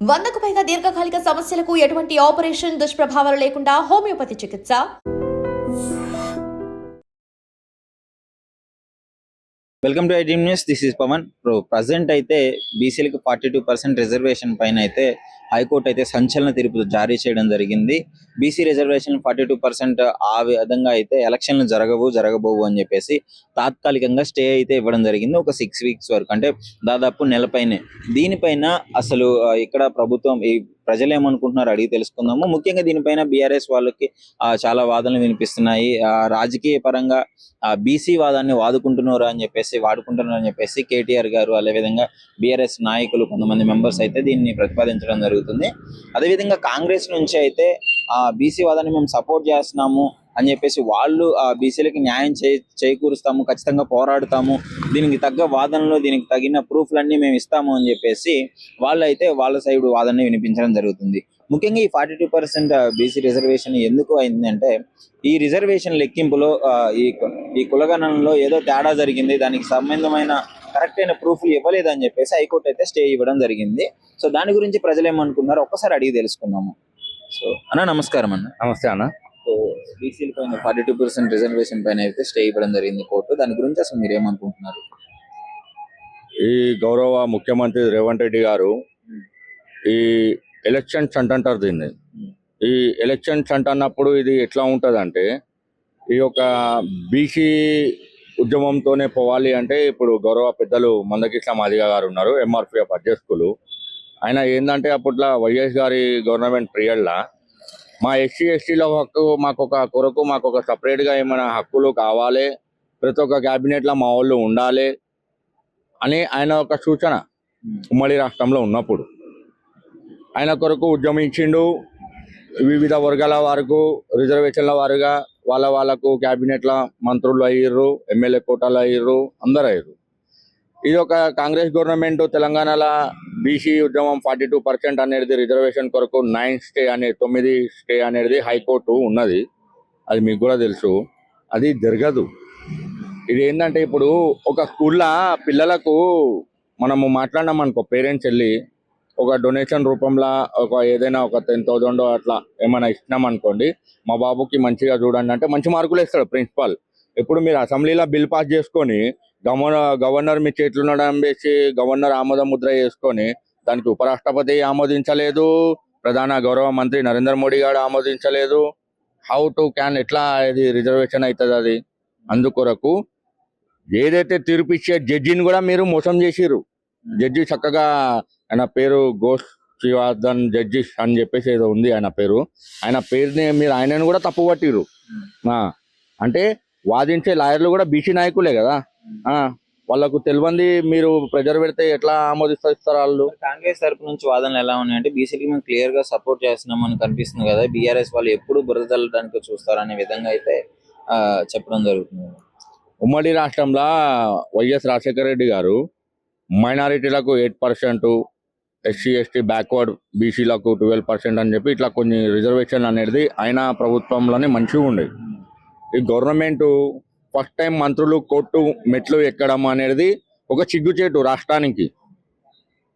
వందకు పైగా దీర్ఘకాలిక సమస్యలకు ఎటువంటి ఆపరేషన్ దుష్ప్రభావాలు లేకుండా హోమియోపతి చికిత్స. Welcome to I news. This is Pavan. Pro present అయితే బీసీలకు ఫార్టీ టూ పర్సెంట్ రిజర్వేషన్ పైన అయితే హైకోర్టు అయితే సంచలన తీర్పు జారీ చేయడం జరిగింది. BC reservation forty two percent ఆ విధంగా అయితే ఎలక్షన్లు జరగవు జరగబోవు అని చెప్పేసి తాత్కాలికంగా స్టే అయితే ఇవ్వడం జరిగింది. ఒక సిక్స్ వీక్స్ వరకు అంటే దాదాపు నెలపైనే. దీనిపైన అసలు ఇక్కడ ప్రభుత్వం ఈ ప్రజలు ఏమనుకుంటున్నారు అడిగి తెలుసుకుందాము. ముఖ్యంగా దీనిపైన బీఆర్ఎస్ వాళ్ళకి చాలా వాదనలు వినిపిస్తున్నాయి. ఆ, రాజకీయ పరంగా బీసీ వాదాన్ని వాదుకుంటున్నారు అని చెప్పేసి వాడుకుంటున్నారు అని చెప్పేసి కేటీఆర్ గారు అదేవిధంగా బీఆర్ఎస్ నాయకులు కొంతమంది మెంబర్స్ అయితే దీన్ని ప్రతిపాదించడం జరుగుతుంది అదేవిధంగా కాంగ్రెస్ నుంచి అయితే ఆ బీసీ వాదాన్ని మేము సపోర్ట్ చేస్తున్నాము అని చెప్పేసి వాళ్ళు ఆ బీసీలకి న్యాయం చే చేకూరుస్తాము ఖచ్చితంగా పోరాడుతాము. దీనికి తగ్గ వాదనలు దీనికి తగిన ప్రూఫ్లన్నీ మేము ఇస్తాము అని చెప్పేసి వాళ్ళైతే వాళ్ళ సైడ్ వాదనని వినిపించడం జరుగుతుంది. ముఖ్యంగా ఈ forty two percent BC reservation ఎందుకు అయిందంటే ఈ రిజర్వేషన్ లెక్కింపులో ఈ ఈ కులగణనలో ఏదో తేడా జరిగింది దానికి సంబంధమైన కరెక్ట్ అయిన ప్రూఫ్లు ఇవ్వలేదని అని చెప్పేసి హైకోర్టు అయితే స్టే ఇవ్వడం జరిగింది. సో దాని గురించి ప్రజలు ఏమనుకున్నారో ఒక్కసారి అడిగి తెలుసుకుందాము. సో అన్న నమస్కారం అన్న. నమస్తే అన్న. సో బీసీల పైన ఫార్టీ టూ పర్సెంట్ రిజర్వేషన్ పైన అయితే స్టే ఇవ్వడం జరిగింది కోర్టు. దాని గురించి అసలు మీరు ఏమనుకుంటున్నారు ఈ గౌరవ ముఖ్యమంత్రి రేవంత్ రెడ్డి గారు ఈ ఎలక్షన్ చంట అంటారు దీన్ని. ఈ ఎలక్షన్ చంట అన్నప్పుడు ఇది ఎట్లా ఉంటుంది అంటే ఈ యొక్క బీసీ ఉద్యమంతోనే పోవాలి అంటే ఇప్పుడు గౌరవ పెద్దలు మందకృష్ణ మాదిగ గారు ఉన్నారు ఎంఆర్పిఎఫ్ అధ్యక్షులు. ఆయన ఏంటంటే అప్పట్లో వైఎస్ గారి గవర్నమెంట్ పీరియడ్లా మా ఎస్సీ ఎస్టీల హక్కు మాకు ఒక కొరకు మాకు ఒక సపరేట్గా ఏమైనా హక్కులు కావాలి ప్రతి ఒక్క క్యాబినెట్లో మా వాళ్ళు ఉండాలి అని ఆయన ఒక సూచన ఉమ్మడి రాష్ట్రంలో ఉన్నప్పుడు. ఆయన కొరకు ఉద్యమించిండు వివిధ వర్గాల వరకు రిజర్వేషన్ల వారుగా వాళ్ళ వాళ్ళకు క్యాబినెట్ల మంత్రులు అయ్యారు ఎమ్మెల్యే కోటాలు అయ్యారు అందరు అయ్యారు ఇది ఒక కాంగ్రెస్ గవర్నమెంట్ తెలంగాణలో బీసీ ఉద్యమం ఫార్టీ టూ పర్సెంట్ అనేది రిజర్వేషన్ కొరకు నైన్ స్టే అనే తొమ్మిది స్టే అనేది హైకోర్టు ఉన్నది. అది మీకు కూడా తెలుసు. అది జరగదు. ఇది ఏంటంటే ఇప్పుడు ఒక స్కూల్లో పిల్లలకు మనము మాట్లాడినాం అనుకో పేరెంట్స్ వెళ్ళి ఒక డొనేషన్ రూపంలో ఒక ఏదైనా ఒక టెన్ థౌజండ్ అట్లా ఏమైనా ఇచ్చినాం అనుకోండి మా బాబుకి మంచిగా చూడండి అంటే మంచి మార్కులు ఇస్తాడు ప్రిన్సిపాల్. ఇప్పుడు మీరు అసెంబ్లీలో బిల్ పాస్ చేసుకొని గవర్నర్ గవర్నర్ మీ చేతులు వేసి గవర్నర్ ఆమోద ముద్ర చేసుకొని దానికి ఉపరాష్ట్రపతి ఆమోదించలేదు. ప్రధాన గౌరవ మంత్రి నరేంద్ర మోడీ గారు ఆమోదించలేదు. హౌ టు క్యాన్ ఎట్లా ఇది రిజర్వేషన్ అవుతుంది అది? అందుకొరకు ఏదైతే తీర్పు ఇచ్చే జడ్జిని కూడా మీరు మోసం చేసిర్రు. జడ్జి చక్కగా ఆయన పేరు ఘోష్ శ్రీవర్ధన్ జడ్జి అని చెప్పేసి ఏదో ఉంది ఆయన పేరు. ఆయన పేరుని మీరు ఆయనను కూడా తప్పు పట్టిర్రు ఆ, అంటే వాదించే లాయర్లు కూడా బీసీ నాయకులే కదా. వాళ్ళకు తెలియంది మీరు ప్రెజర్ పెడితే ఎట్లా ఆమోదిస్తారు వాళ్ళు? కాంగ్రెస్ తరపు నుంచి వాదనలు ఎలా ఉన్నాయంటే బీసీకి మేము క్లియర్గా సపోర్ట్ చేస్తున్నాం అని కనిపిస్తుంది కదా బీఆర్ఎస్ వాళ్ళు ఎప్పుడు బురద తల్లడానికి చూస్తారు అనే విధంగా అయితే చెప్పడం జరుగుతుంది. ఉమ్మడి రాష్ట్రంలో వైఎస్ రాజశేఖర రెడ్డి గారు మైనారిటీలకు eight percent SC ST backward బీసీలకు ట్వెల్వ్ పర్సెంట్ అని చెప్పి ఇట్లా కొన్ని రిజర్వేషన్ అనేది ఆయన ప్రభుత్వంలోనే మంచిగా ఉండేది ఈ గవర్నమెంట్ ఫస్ట్ టైం మంత్రులు కోర్టు మెట్లు ఎక్కడం అనేది ఒక చిగ్గుచేటు రాష్ట్రానికి.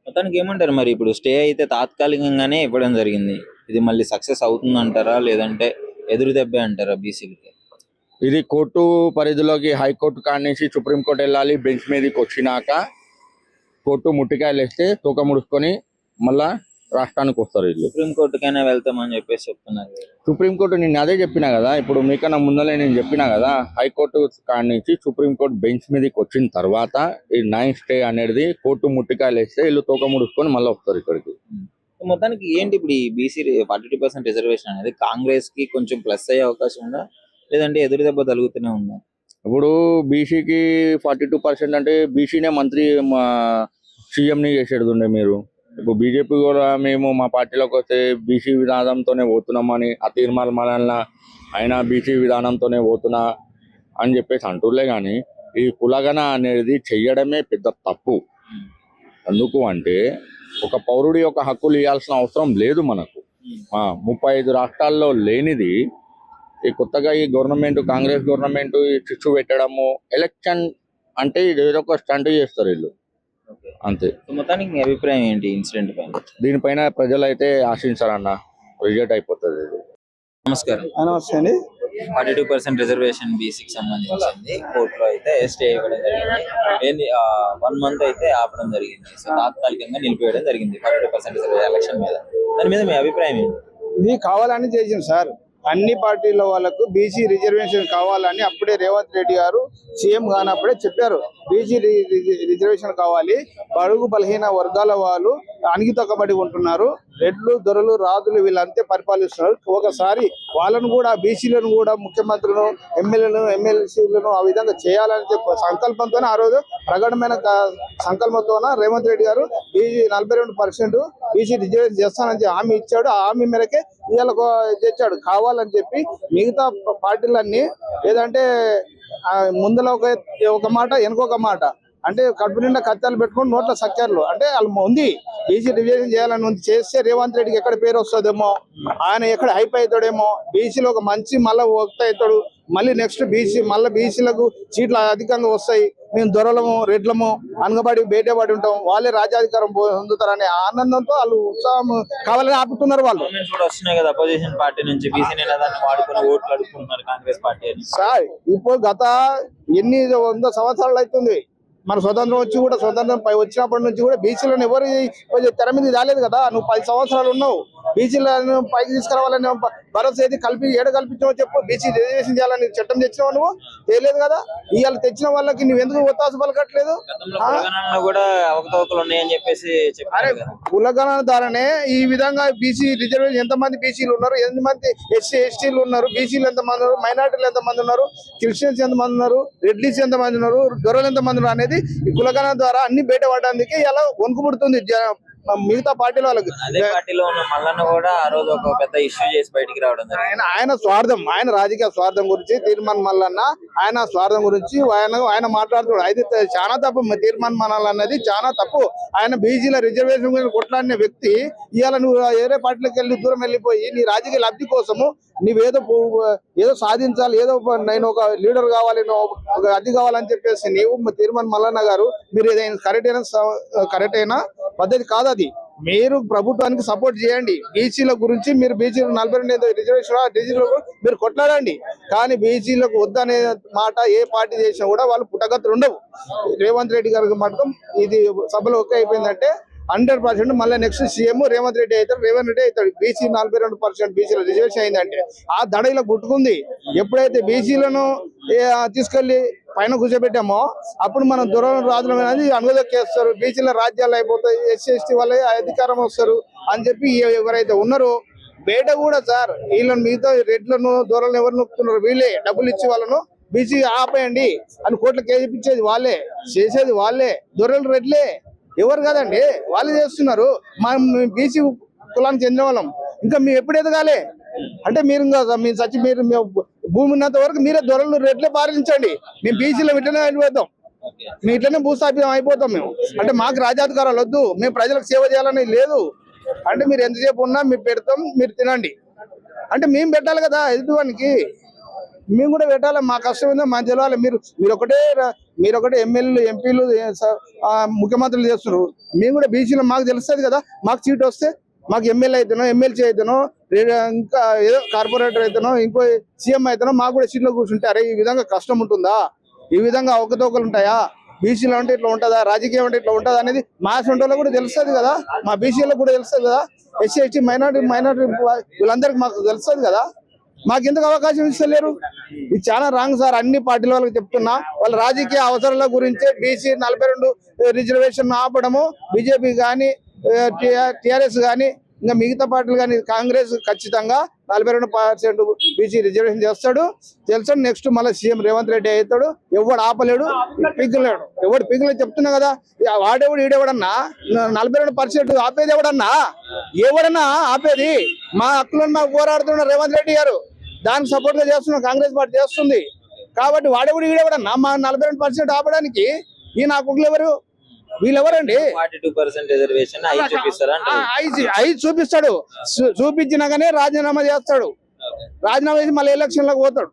మొత్తానికి ఏమంటారు మరి? ఇప్పుడు స్టే అయితే తాత్కాలికంగానే ఇవ్వడం జరిగింది. ఇది మళ్ళీ సక్సెస్ అవుతుంది అంటారా లేదంటే ఎదురు దెబ్బే అంటారా బీసీలకి? ఇది కోర్టు పరిధిలోకి హైకోర్టు కాడి నుంచి సుప్రీంకోర్టు వెళ్ళాలి బెంచ్ మీదకి వచ్చినాక కోర్టు ముట్టికాయలు వేస్తే తూక ముడుచుకొని మళ్ళా రాష్ట్రానికి వస్తారు వీళ్ళు. సుప్రీంకోర్టుకైనా వెళ్తామని చెప్పేసి చెప్తున్నారు. సుప్రీంకోర్టు నేను అదే చెప్పినా కదా ఇప్పుడు మీకన్నా ముందలే నేను చెప్పినా కదా హైకోర్టు కాడి నుంచి సుప్రీంకోర్టు బెంచ్ మీదకి వచ్చిన తర్వాత ఈ నైన్ స్టే అనేది కోర్టు ముట్టికాయలు వేస్తే వీళ్ళు తూక ముడుచుకొని మళ్ళీ వస్తారు ఇక్కడికి. మొత్తానికి ఏంటి ఇప్పుడు ఈ BC forty two percent reservation అనేది కాంగ్రెస్కి కొంచెం ప్లస్ అయ్యే అవకాశం ఉందా? లేదంటే ఎదురు దెబ్బ తగులుతూనే ఉందా? ఇప్పుడు బీసీకి ఫార్టీ టూ పర్సెంట్ అంటే బీసీనే మంత్రి మా సీఎంని చేసేది ఉండే మీరు. ఇప్పుడు బీజేపీ కూడా మేము మా పార్టీలోకి వస్తే బీసీ విధానంతోనే పోతున్నామని ఆ తీర్మానం వలన అయినా బీసీ విధానంతోనే పోతున్నా అని చెప్పేసి అంటుర్లే కానీ ఈ కులగన అనేది చెయ్యడమే పెద్ద తప్పు. ఎందుకు అంటే ఒక పౌరుడి యొక్క హక్కులు ఇవ్వాల్సిన అవసరం లేదు మనకు. ఆ, ముప్పై ఐదు రాష్ట్రాల్లో లేనిది ఈ కొత్తగా ఈ గవర్నమెంట్ కాంగ్రెస్ గవర్నమెంట్ ఈ చిచ్చు పెట్టడము ఎలక్షన్ అంటే ఇది ఏదో ఒక స్టంట్ చేస్తారు వీళ్ళు. అంతే. సో మొత్తానికి మీ అభిప్రాయం ఏంటి ఇన్సిడెంట్ పైన? దీనిపైన ప్రజలు అయితే ఆశించారన్న రిజల్ట్ అయిపోతుంది ఇది. నమస్కారం. నమస్తే అండి. ఫార్టీ టూ పర్సెంట్ రిజర్వేషన్ బీసీకి సంబంధించింది. కోర్టులో అయితే స్టే ఇవ్వడం జరిగింది. ఏంది వన్ మంత్ అయితే ఆపడం జరిగింది. సో తాత్కాలికంగా నిలిపివేయడం జరిగింది ఫార్టీ టూ పర్సెంట్ ఎలక్షన్ మీద. దాని మీద మీ అభిప్రాయం ఏంటి? ఇది కావాలని చేసింది సార్. అన్ని పార్టీల వాళ్ళకు బీసీ రిజర్వేషన్ కావాలని అప్పుడే రేవంత్ రెడ్డి గారు సీఎం కానప్పుడే చెప్పారు. బీసీ రిజర్వేషన్ కావాలి. బడుగు బలహీన వర్గాల వాళ్ళు అణిగితొక్కబడి ఉంటున్నారు. రెడ్లు దొరలు రాజులు వీళ్ళంతే పరిపాలిస్తున్నారు. ఒకసారి వాళ్ళను కూడా బీసీలను కూడా ముఖ్యమంత్రులను ఎమ్మెల్యేలను ఎమ్మెల్సీలను ఆ విధంగా చేయాలని చెప్పి సంకల్పంతోనే ఆ రోజు ప్రకటమైన సంకల్పంతోన రేవంత్ రెడ్డి గారు బీసీ నలభై రెండు పర్సెంట్ బీసీ రిజర్వేషన్ చేస్తానని హామీ ఇచ్చాడు. ఆ హామీ మేరకే ఇవాళ తెచ్చాడు. కావాలని చెప్పి మిగతా పార్టీలన్నీ ఏదంటే ముందులో ముందర ఒక ఒక మాట వెనుకొక మాట. అంటే కడుపు నిండా కత్తాలు పెట్టుకొని నోట్ల సక్కర్లు అంటే వాళ్ళు ఉంది. బీసీ రిజర్వేషన్ చేయాలని ఉంది. చేస్తే రేవంత్ రెడ్డికి ఎక్కడ పేరు వస్తుందేమో? ఆయన ఎక్కడ హైప్ అవుతాడేమో? బీసీలో ఒక మంచి మళ్ళీ వక్త అవుతాడు. మళ్ళీ నెక్స్ట్ బీసీ మళ్ళీ బీసీలకు సీట్లు అధికంగా వస్తాయి. మేము దొరలము రెడ్లము అనగబడి బయటపడి ఉంటాం. వాళ్ళే రాజ్యాధికారం పొందుతారనే ఆనందంతో వాళ్ళు ఉత్సాహం కావాలని ఆపుతున్నారు వాళ్ళు. కామెంట్స్ కూడా వస్తున్నాయి కదా. అపోజిషన్ పార్టీ నుంచి బీసీ నినాదాన్ని వాడుకొని ఓట్లు అడుగుకుంటున్నారు కాంగ్రెస్ పార్టీ అని. సార్ ఇప్పుడు గత ఎన్ని వంద సంవత్సరాలు అవుతుంది. మన స్వతంత్రం వచ్చి కూడా స్వతంత్రం పై వచ్చినప్పటి నుంచి కూడా బీసీలను ఎవరు తెర మీద రాలేదు కదా. నువ్వు పది సంవత్సరాలు ఉన్నావు. బీసీలను పైకి తీసుకురావాలని భరోసా ఏది కల్పి ఏడ కల్పించావో చెప్పు. బీసీ రిజర్వేషన్ చేయాలని చట్టం తెచ్చినావు నువ్వు? తెలియదు కదా. ఇవాళ తెచ్చిన వాళ్ళకి నువ్వు ఎందుకు ఒత్తాసు పలకట్లేదు? గతంలో తెలంగాణలో కూడా అవకతవకలు ఉన్నాయని చెప్పేసి అరే కులగణన ద్వారానే ఈ విధంగా బీసీ రిజర్వేషన్ ఎంత మంది బీసీలు ఉన్నారు? ఎంత మంది ఎస్సీ ఎస్టీలు ఉన్నారు? బీసీలు ఎంత మంది ఉన్నారు? మైనార్టీలు ఎంత మంది ఉన్నారు? క్రిస్టియన్స్ ఎంత మంది ఉన్నారు? రెడ్లీస్ ఎంత మంది ఉన్నారు? దొరలు ఎంత మంది ఉన్నారు అనేది ఈ కులగణన ద్వారా అన్ని బయట పడడానికి ఇలా వణుకు పుడుతుంది జ- మిగతా పార్టీల వాళ్ళకి. అదే పార్టీలో ఉన్న మల్లన్న కూడా ఆ రోజు ఒక పెద్ద ఇష్యూ చేసి బయటికి రావడం ఆయన ఆయన స్వార్థం ఆయన రాజకీయ స్వార్థం గురించి తీర్మాన్ మల్లన్న ఆయన స్వార్థం గురించి ఆయన ఆయన మాట్లాడుతున్నాడు. అయితే చాలా తప్పు తీర్మాన్ మల్లన్న అన్నది చాలా తప్పు. ఆయన బీసీల రిజర్వేషన్ గురించి కొట్లాడిన వ్యక్తి ఇవాళ నువ్వు వేరే పార్టీలకు వెళ్ళి దూరం వెళ్ళిపోయి నీ రాజకీయ లబ్ధి కోసము నీవేదో ఏదో సాధించాలి ఏదో నేను ఒక లీడర్ కావాలి ఒక అది కావాలని చెప్పేసి నీవు తీర్మాన్ మల్లన్న గారు మీరు ఏదైనా కరెక్ట్ అయినా కరెక్ట్ అయినా పద్ధతి కాదు అది మీరు ప్రభుత్వానికి సపోర్ట్ చేయండి. బీసీల గురించి మీరు బీసీలు నలభై రెండు ఏదో రిజర్వేషన్ డిజిటల్ మీరు కొట్లాడండి. కానీ బీసీలకు వద్దనే మాట ఏ పార్టీ చేసినా కూడా వాళ్ళు పుట్టగతులు ఉండవు. రేవంత్ రెడ్డి గారికి మాత్రం ఇది సభలో ఒకే అయిపోయిందంటే హండ్రెడ్ పర్సెంట్ మళ్ళీ నెక్స్ట్ సీఎం రేవంత్ రెడ్డి అవుతారు రేవంత్ రెడ్డి అవుతాడు. బీసీ నలభై రెండు పర్సెంట్ బీసీలో రిజర్వేషన్ అయిందంటే ఆ దడ ఇలా గుట్టుకుంది. ఎప్పుడైతే బీసీలను తీసుకెళ్ళి పైన కూర్చోబెట్టామో అప్పుడు మనం దూరం రాజులం అనేది అనుగదొక్కేస్తారు బీసీల రాజ్యాలు అయిపోతాయి ఎస్సీ ఎస్టీ వాళ్ళే అధికారం వస్తారు అని చెప్పి ఎవరైతే ఉన్నారో బయట కూడా సార్ వీళ్ళని మిగతా రెడ్లను దూరాలను ఎవరు నొక్కుతున్నారు వీళ్ళే డబ్బులు ఇచ్చి వాళ్ళను బీసీ ఆపేయండి అని కోట్ల కేజీపించేది వాళ్ళే చేసేది వాళ్ళే దొరలు రెడ్లే. ఎవరు కదండి వాళ్ళు చేస్తున్నారు. మనం బీసీ కులానికి చెందిన వాళ్ళం. ఇంకా మేము ఎప్పుడు ఎదగాలి? అంటే మీరు ఇంకా మీ సచి మీరు భూమి ఉన్నంత వరకు మీరే దొరలు రెట్లే పాలించండి. మేము బీసీలో ఇట్లనే వెళ్ళిపోతాం మేము ఇట్లనే భూస్థాపితం అయిపోతాం మేము. అంటే మాకు రాజాధికారాలు వద్దు మేము ప్రజలకు సేవ చేయాలని లేదు. అంటే మీరు ఎంతసేపు ఉన్నా మేము పెడతాం మీరు తినండి. అంటే మేము పెట్టాలి కదా ఎదుటివానికి మేము కూడా పెట్టాలి మా కష్టం ఏందో మా తెలవాలి. మీరు మీరు ఒకటే మీరు ఒకటే ఎమ్మెల్యేలు ఎంపీలు ముఖ్యమంత్రులు చేస్తున్నారు. మేము కూడా బీసీలో మాకు తెలుస్తుంది కదా మాకు సీట్ వస్తే మాకు ఎమ్మెల్యే అయితేనో ఎమ్మెల్సీ అయితేనో ఇంకా ఏదో కార్పొరేటర్ అయితేనో ఇంకో సీఎం అయితేనో మాకు కూడా సీట్లో కూర్చుంటే అరే ఈ విధంగా కష్టం ఉంటుందా? ఈ విధంగా అవకతవకలు ఉంటాయా? బీసీలో అంటే ఇట్లా ఉంటుందా? రాజకీయం అంటే ఇట్లా ఉంటుందా అనేది మా సొంటలో కూడా తెలుస్తుంది కదా మా బీసీలో కూడా తెలుస్తుంది కదా ఎస్సీ ఎస్టీ మైనార్టీ మైనార్టీ వీళ్ళందరికీ మాకు తెలుస్తుంది కదా. మాకు ఎందుకు అవకాశం ఇస్తలేరు? ఇది చాలా రాంగ్ సార్ అన్ని పార్టీల వాళ్ళకి చెప్తున్నా. వాళ్ళ రాజకీయ అవసరాల గురించి బీసీ నలభై రెండు రిజర్వేషన్ ఆపడము. బీజేపీ కానీ టిఆర్ఎస్ కానీ ఇంకా మిగతా పార్టీలు కానీ కాంగ్రెస్ ఖచ్చితంగా నలభై రెండు పర్సెంట్ బీసీ రిజర్వేషన్ చేస్తాడు. తెలుసు? నెక్స్ట్ మళ్ళీ సీఎం రేవంత్ రెడ్డి అవుతాడు. ఎవడు ఆపలేడు? పిగ్గలేడు. ఎవడు పిగ్గలేదు చెప్తున్నా కదా. వాడెవడు ఈడెవడన్నా? నలభై రెండు పర్సెంట్ ఆపేది ఎవడన్నా? ఎవడన్నా ఆపేది? మా హక్కులను మాకు పోరాడుతున్న రేవంత్ రెడ్డి గారు. దానికి సపోర్ట్గా చేస్తున్నాం కాంగ్రెస్ పార్టీ చేస్తుంది. కాబట్టి వాడెవడు ఈడెవడన్నా మా నలభై రెండు పర్సెంట్ ఆపడానికి ఈ నా కుక్కలు ఎవరు? వీళ్ళెవరండి? ఐదు చూపిస్తాడు. చూపించినాకనే రాజీనామా చేస్తాడు. రాజీనామా చేసి మళ్ళీ ఎలక్షన్లోకి పోతాడు.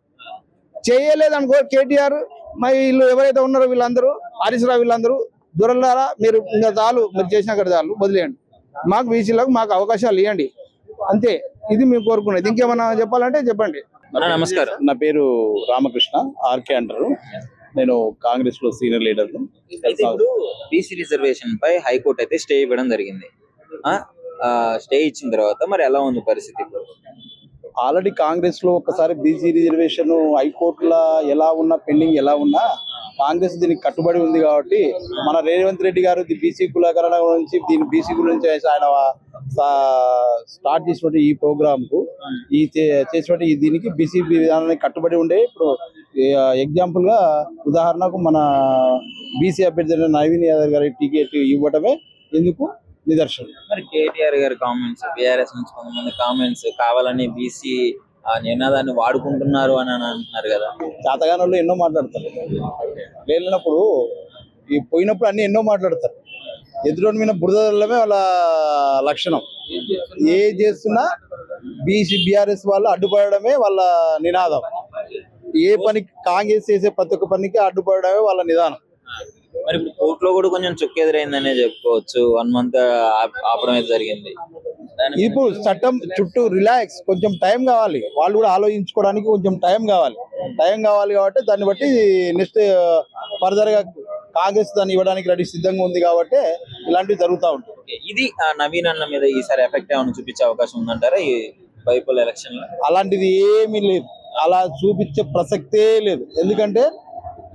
చేయలేదు అనుకో కేటీఆర్ మరి వీళ్ళు ఎవరైతే ఉన్నారో వీళ్ళందరూ హరీష్ రావు వీళ్ళందరూ దూరంలారా మీరు ఇంకా చాలు మీరు చేసిన కదా చాలు వదిలేయండి. మాకు బీసీలకు మాకు అవకాశాలు ఇవ్వండి. అంతే. ఇది మేము కోరుకునేది ఇంకేమన్నా చెప్పాలంటే చెప్పండి. నమస్కారం. నా పేరు రామకృష్ణ ఆర్కే అంటారు. నేను కాంగ్రెస్లో సీనియర్ లీడర్ బీసీ రిజర్వేషన్ పై హైకోర్టు అయితే స్టే ఇవ్వడం జరిగింది. స్టే ఇచ్చిన తర్వాత మరి ఎలా ఉంది పరిస్థితి ఇప్పుడు? ఆల్రెడీ కాంగ్రెస్లో ఒకసారి బీసీ రిజర్వేషన్ హైకోర్టులో ఎలా ఉన్నా పెండింగ్ ఎలా ఉన్నా కాంగ్రెస్ దీనికి కట్టుబడి ఉంది కాబట్టి మన రేవంత్ రెడ్డి గారు బీసీ కులకరణ గురించి దీని బీసీ గురించి ఆయన స్టార్ట్ చేసినటువంటి ఈ ప్రోగ్రామ్కు ఈ చేసినటువంటి ఈ దీనికి బీసీ విధానానికి కట్టుబడి ఉండే ఇప్పుడు ఎగ్జాంపుల్గా ఉదాహరణకు మన బీసీ అభ్యర్థి అయిన నవీన్ యాదవ్ గారి టికెట్ ఇవ్వడమే ఎందుకు నిదర్శనం. మరి కేటీఆర్ గారి కామెంట్స్ బీఆర్ఎస్ నుంచి కొంతమంది కామెంట్స్ కావాలని బీసీ నినాదాన్ని వాడుకుంటున్నారు అని అని అంటున్నారు కదా. వాళ్ళు ఎన్నో మాట్లాడతారు. వెళ్ళినప్పుడు ఈ పోయినప్పుడు అన్ని ఎన్నో మాట్లాడతారు. ఎదురు మీద బురదలమే వాళ్ళ లక్షణం. ఏ చేస్తున్నా బీసీ బీఆర్ఎస్ వాళ్ళు అడ్డుపడమే వాళ్ళ నినాదం. ఏ పని కాంగ్రెస్ చేసే ప్రతి ఒక్క పనికి అడ్డుపడమే వాళ్ళ నిదానం. మరి ఇప్పుడు కోర్టులో కూడా కొంచెం చుక్కెదురైందనే చెప్పుకోవచ్చు. వన్ మంత్ ఆపడం జరిగింది. ఇప్పుడు చట్టం చుట్టూ రిలాక్స్ కొంచెం టైం కావాలి. వాళ్ళు కూడా ఆలోచించుకోవడానికి కొంచెం టైం కావాలి. టైం కావాలి కాబట్టి దాన్ని బట్టి నెక్స్ట్ ఫర్దర్గా కాంగ్రెస్ దాన్ని ఇవ్వడానికి రెడీ సిద్ధంగా ఉంది కాబట్టి ఇలాంటివి జరుగుతూ ఉంటాయి. ఇది నవీన్ అన్న మీద ఈసారి ఎఫెక్ట్ ఏమైనా చూపించే అవకాశం ఉందంటారా ఈ బైపోల్ ఎలక్షన్ అలాంటిది ఏమీ లేదు. అలా చూపించే ప్రసక్తే లేదు. ఎందుకంటే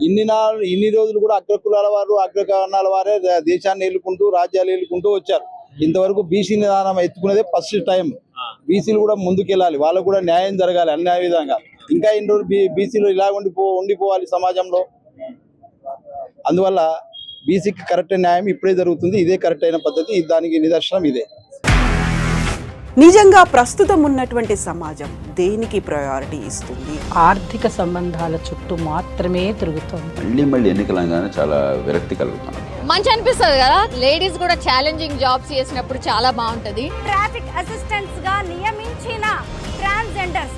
ఇన్ని నాళ్ళు ఇన్ని రోజులు కూడా అగ్రకులాల వారు అగ్రకర్ణాల వారే దేశాన్ని ఏలుకుంటూ రాజ్యాలు ఏలుకుంటూ వచ్చారు. ఇంతవరకు బీసీ నిదానం ఎత్తుకునేదే ఫస్ట్ టైం బీసీలు కూడా ముందుకెళ్ళాలి. వాళ్ళకు కూడా న్యాయం జరగాలి అన్ని విధంగా. ఇంకా ఎన్ని రోజులు బీసీలు ఇలా ఉండిపో ఉండిపోవాలి సమాజంలో. అందువల్ల బీసీకి కరెక్ట్ న్యాయం ఇప్పుడే జరుగుతుంది ఇదే కరెక్ట్ అయిన పద్ధతి దానికి నిదర్శనం ఇదే. నిజంగా ప్రస్తుతం ఉన్నటువంటి సమాజం దేనికి ప్రయారిటీ ఇస్తుంది? ఆర్థిక సంబంధాల చుట్టూ మాత్రమే తిరుగుతోంది. మళ్ళీ మళ్ళీ ఎన్నికలంగానే చాలా విరక్తి కలుగుతాను మంచి అనిపిస్తుంది కదా? లేడీస్ కూడా ఛాలెంజింగ్ జాబ్స్ చేసినప్పుడు చాలా బాగుంటది. ట్రాఫిక్ అసిస్టెంట్స్గా నియమించిన ట్రాన్స్జెండర్స్